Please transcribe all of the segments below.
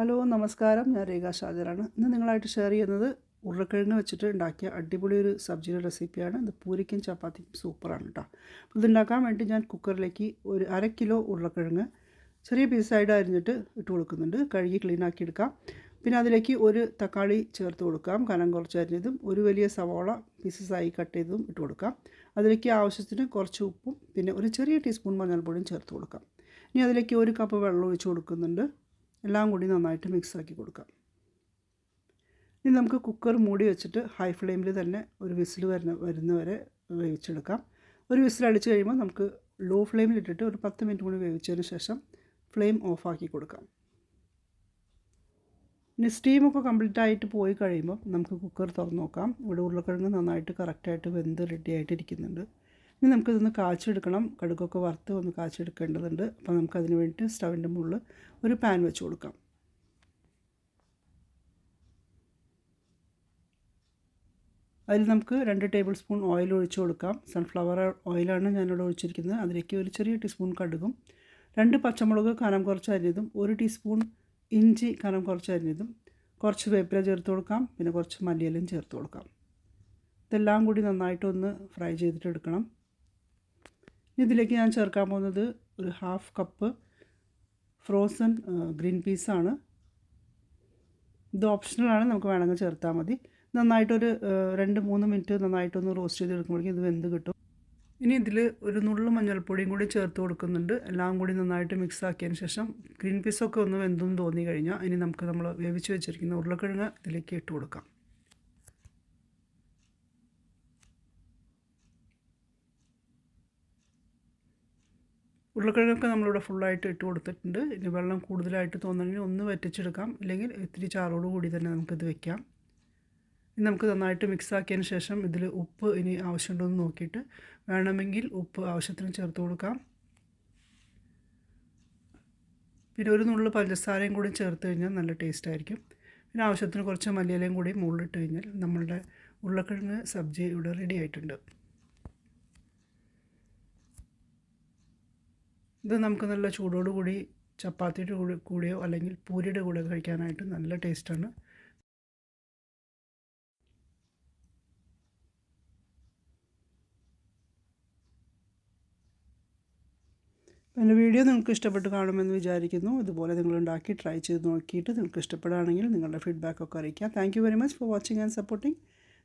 Hello നമസ്കാരം. ഞാൻ രേഖ ഷാജറാണ് ഇന്ന് നിങ്ങളായിട്ട് ഷെയർ ചെയ്യുന്നത് ഉരുളക്കിഴങ്ങ് വെച്ചിട്ട് ഉണ്ടാക്കിയ അടിപൊളി ഒരു സബ്ജിയുടെ റെസിപ്പിയാണ്. ഇത് പൂരിക്കും ചപ്പാത്തിക്കും സൂപ്പറാണ് കേട്ടോ അപ്പോൾ ഇതുണ്ടാക്കാൻ വേണ്ടി ഞാൻ കുക്കറിലേക്ക് ഒരു അര കിലോ ഉരുളക്കിഴങ്ങ് ചെറിയ പീസായിട്ട് അരിഞ്ഞിട്ട് ഇട്ട് കൊടുക്കുന്നുണ്ട്. കഴുകി ക്ലീൻ ആക്കി എടുക്കാം. പിന്നെ അതിലേക്ക് ഒരു തക്കാളി ചേർത്ത് കൊടുക്കാം. കനം കുറച്ച് അരിഞ്ഞതും ഒരു വലിയ സവോള പീസസായി കട്ട് ചെയ്തതും ഇട്ട് കൊടുക്കാം. അതിലേക്ക് ആവശ്യത്തിന് കുറച്ച് ഉപ്പും പിന്നെ ഒരു ചെറിയ ടീസ്പൂൺ മഞ്ഞൾപ്പൊടിയും ചേർത്ത് കൊടുക്കാം. ഇനി അതിലേക്ക് ഒരു കപ്പ് വെള്ളം ഒഴിച്ച് കൊടുക്കുന്നുണ്ട്. എല്ലാം കൂടി നന്നായിട്ട് മിക്സാക്കി കൊടുക്കാം. ഇനി നമുക്ക് കുക്കർ മൂടി വെച്ചിട്ട് ഹൈ ഫ്ലെയിമിൽ തന്നെ ഒരു വിസിൽ വരുന്ന വരുന്നവരെ വേവിച്ചെടുക്കാം. ഒരു വിസിൽ അടിച്ച് കഴിയുമ്പോൾ നമുക്ക് ലോ ഫ്ലെയിമിൽ ഇട്ടിട്ട് ഒരു പത്ത് മിനിറ്റ് കൂടി വേവിച്ചതിന് ശേഷം ഫ്ലെയിം ഓഫാക്കി കൊടുക്കാം. ഇനി സ്റ്റീമൊക്കെ കംപ്ലീറ്റ് ആയിട്ട് പോയി കഴിയുമ്പോൾ നമുക്ക് കുക്കർ തുറന്ന് നോക്കാം. ഇവിടെ ഉരുളക്കിഴങ്ങ് നന്നായിട്ട് കറക്റ്റായിട്ട് വെന്ത് റെഡി ആയിട്ട് ഇരിക്കുന്നുണ്ട് ഇനി നമുക്കിതൊന്ന് കാച്ചെടുക്കണം. കടുക്കൊക്കെ വറുത്ത് ഒന്ന് കാച്ചെടുക്കേണ്ടതുണ്ട്. അപ്പോൾ നമുക്കതിന് വേണ്ടി സ്റ്റവിന്റെ മുകളിൽ ഒരു പാൻ വെച്ച് കൊടുക്കാം. അതിൽ നമുക്ക് രണ്ട് ടേബിൾ സ്പൂൺ ഓയിൽ ഒഴിച്ച് കൊടുക്കാം. സൺഫ്ലവർ ഓയിലാണ് ഞാനിവിടെ ഒഴിച്ചിരിക്കുന്നത്. അതിലേക്ക് ഒരു ചെറിയ ടീസ്പൂൺ കടുകും രണ്ട് പച്ചമുളക് കനം കുറച്ച് അരിഞ്ഞതും ഒരു ടീസ്പൂൺ ഇഞ്ചി കനം കുറച്ച് അരിഞ്ഞതും കുറച്ച് വേപ്പില ചേർത്ത് കൊടുക്കാം പിന്നെ കുറച്ച് മല്ലിയിലും ചേർത്ത് കൊടുക്കാം. ഇതെല്ലാം കൂടി നന്നായിട്ടൊന്ന് ഫ്രൈ ചെയ്തിട്ട് എടുക്കണം. ഇതിലേക്ക് ഞാൻ ചേർക്കാൻ പോകുന്നത് ഒരു ഹാഫ് കപ്പ് ഫ്രോസൺ ഗ്രീൻ പീസാണ്. ഇത് ഓപ്ഷണലാണ് നമുക്ക് വേണമെങ്കിൽ ചേർത്താൽ മതി. നന്നായിട്ടൊരു രണ്ട് മൂന്ന് മിനിറ്റ് നന്നായിട്ടൊന്ന് റോസ്റ്റ് ചെയ്ത് ചെയ്തെടുക്കുമ്പോഴേക്കും ഇത് വെന്ത് കിട്ടും. ഇനി ഇതിൽ ഒരു നുള്ളു മഞ്ഞൾപ്പൊടിയും കൂടി ചേർത്ത് കൊടുക്കുന്നുണ്ട്. എല്ലാം കൂടി നന്നായിട്ട് മിക്സ് ആക്കിയതിന് ശേഷം ഗ്രീൻ പീസൊക്കെ ഒന്ന് വെന്തും തോന്നി കഴിഞ്ഞാൽ ഇനി നമുക്ക് നമ്മൾ വേവിച്ച് വെച്ചിരിക്കുന്ന ഉരുളക്കിഴങ്ങ് ഇതിലേക്ക് ഇട്ട് കൊടുക്കാം. ഉരുളക്കിഴങ്ങൊക്കെ നമ്മളിവിടെ ഫുള്ളായിട്ട് ഇട്ട് കൊടുത്തിട്ടുണ്ട്. ഇനി വെള്ളം കൂടുതലായിട്ട് തോന്നണമെങ്കിൽ ഒന്ന് വറ്റിച്ചെടുക്കാം. ഇല്ലെങ്കിൽ ഇത്തിരി ചാറോട് കൂടി തന്നെ നമുക്കിത് വെക്കാം. ഇനി നമുക്ക് നന്നായിട്ട് മിക്സ് ആക്കിയതിന് ശേഷം ഇതിൽ ഉപ്പ് ഇനി ആവശ്യമുണ്ടോ എന്ന് നോക്കിയിട്ട് വേണമെങ്കിൽ ഉപ്പ് ആവശ്യത്തിന് ചേർത്ത് കൊടുക്കാം. പിന്നെ ഒരു നുള്ളു പഞ്ചസാരയും കൂടി ചേർത്ത് കഴിഞ്ഞാൽ നല്ല ടേസ്റ്റ് ആയിരിക്കും. പിന്നെ ആവശ്യത്തിന് കുറച്ച് മല്ലിയിലയും കൂടി മുകളിലിട്ട് കഴിഞ്ഞാൽ നമ്മളുടെ ഉരുളക്കിഴങ്ങ് സബ്ജി ഇവിടെ റെഡി ആയിട്ടുണ്ട്. ഇത് നമുക്ക് നല്ല ചൂടോട് കൂടി ചപ്പാത്തിയുടെ കൂടെ കൂടെയോ അല്ലെങ്കിൽ പൂരിയുടെ കൂടെ കഴിക്കാനായിട്ട് നല്ല ടേസ്റ്റാണ്. എന്റെ വീഡിയോ നിങ്ങൾക്ക് ഇഷ്ടപ്പെട്ട് കാണുമെന്ന് വിചാരിക്കുന്നു. ഇതുപോലെ നിങ്ങൾ ഉണ്ടാക്കി ട്രൈ ചെയ്ത് നോക്കിയിട്ട് നിങ്ങൾക്ക് ഇഷ്ടപ്പെടുകയാണെങ്കിൽ നിങ്ങളുടെ ഫീഡ്ബാക്കൊക്കെ അറിയിക്കാം. Thank you very much for watching and supporting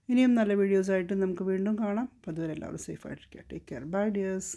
ഇനിയും നല്ല വീഡിയോസായിട്ട് നമുക്ക് വീണ്ടും കാണാം. അപ്പോൾ അതുവരെ എല്ലാവരും സേഫായിട്ടിരിക്കുക ടേക്ക് കെയർ ബൈ ഡിയേഴ്സ്